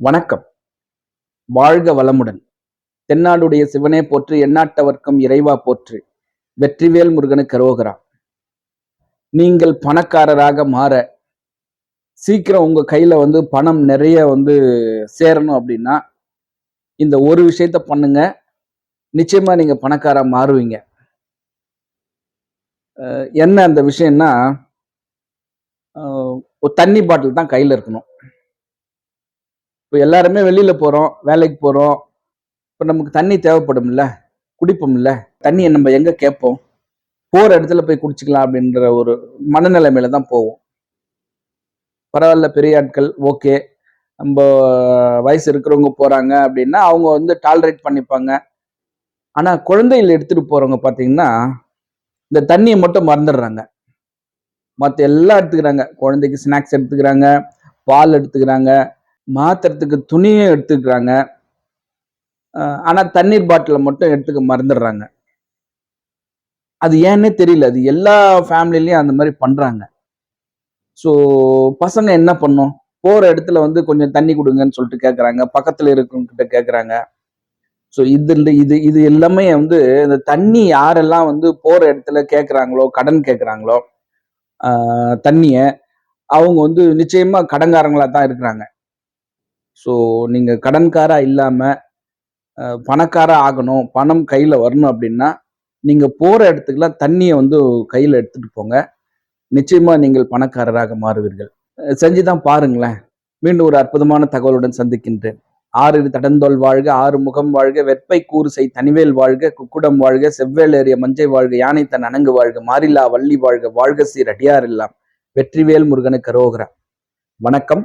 வணக்கம். வாழ்க வளமுடன். தென்னாடுடைய சிவனே போற்று எண்ணாட்டவர்க்கும் இறைவா போற்று. வெற்றிவேல் முருகனு கரோகரா நீங்கள் பணக்காரராக மாற சீக்கிரம் உங்க கையில வந்து பணம் நிறைய வந்து சேரணும் அப்படின்னா இந்த ஒரு விஷயத்த பண்ணுங்க. நிச்சயமா நீங்க பணக்காரா மாறுவீங்க. என்ன அந்த விஷயம்னா ஒரு தண்ணி பாட்டில் தான் கையில் இருக்கணும். இப்போ எல்லாருமே வெளியில போறோம் வேலைக்கு போறோம். இப்போ நமக்கு தண்ணி தேவைப்படும்ல குடிப்போம்ல. தண்ணியை நம்ம எங்க கேட்போம்? போற இடத்துல போய் குடிச்சுக்கலாம் அப்படின்ற ஒரு மனநிலைமையில தான் போவோம். பரவாயில்ல பெரிய ஆட்கள் ஓகே. நம்ம வயசு இருக்கிறவங்க போறாங்க அப்படின்னா அவங்க வந்து டாலரேட் பண்ணிப்பாங்க. ஆனா குழந்தைகள் எடுத்துட்டு போறவங்க பாத்தீங்கன்னா இந்த தண்ணியை மட்டும் மறந்துடுறாங்க. மற்ற எல்லாம் எடுத்துக்கிறாங்க. குழந்தைக்கு ஸ்நாக்ஸ் எடுத்துக்கிறாங்க பால் எடுத்துக்கிறாங்க. மாத்திரத்துக்கு துணியும் எடுத்துக்கிறாங்க. ஆனால் தண்ணீர் பாட்டிலை மட்டும் எடுத்துக்க மறந்துடுறாங்க. அது ஏன்னே தெரியல. அது எல்லா ஃபேமிலிலையும் அந்த மாதிரி பண்ணுறாங்க ஸோ பசங்க என்ன பண்ணும்? போகிற இடத்துல வந்து கொஞ்சம் தண்ணி கொடுங்கன்னு சொல்லிட்டு கேட்குறாங்க பக்கத்தில் இருக்கவங்க கிட்ட கேட்குறாங்க ஸோ இது இது இது எல்லாமே வந்து இந்த தண்ணி யாரெல்லாம் வந்து போகிற இடத்துல கேட்குறாங்களோ கடன் கேட்குறாங்களோ தண்ணியை அவங்க வந்து நிச்சயமாக கடன்காரங்களாக தான் இருக்கிறாங்க. ஸோ நீங்கள் கடன்காரா இல்லாமல் பணக்காராக பணக்காரா ஆகணும் பணம் கையில் வரணும் அப்படின்னா நீங்கள் போகிற இடத்துக்குலாம் தண்ணியை வந்து கையில் எடுத்துகிட்டு போங்க. நிச்சயமாக நீங்கள் பணக்காரராக மாறுவீர்கள். செஞ்சு தான் பாருங்களேன். மீண்டும் ஒரு அற்புதமான தகவலுடன் சந்திக்கின்றேன். ஆறு தடந்தோல் வாழ்க ஆறு முகம் வாழ்க வெப்பை கூறுசை தனிவேல் வாழ்க குக்குடம் வாழ்க செவ்வேல் ஏறிய மஞ்சை வாழ்க யானை தன் அணங்கு வாழ்க மாரில்லா வள்ளி வாழ்க வாழ்க சீர் அடியார் எல்லாம் வெற்றிவேல் முருகனுக்கு கரோகரா வணக்கம்.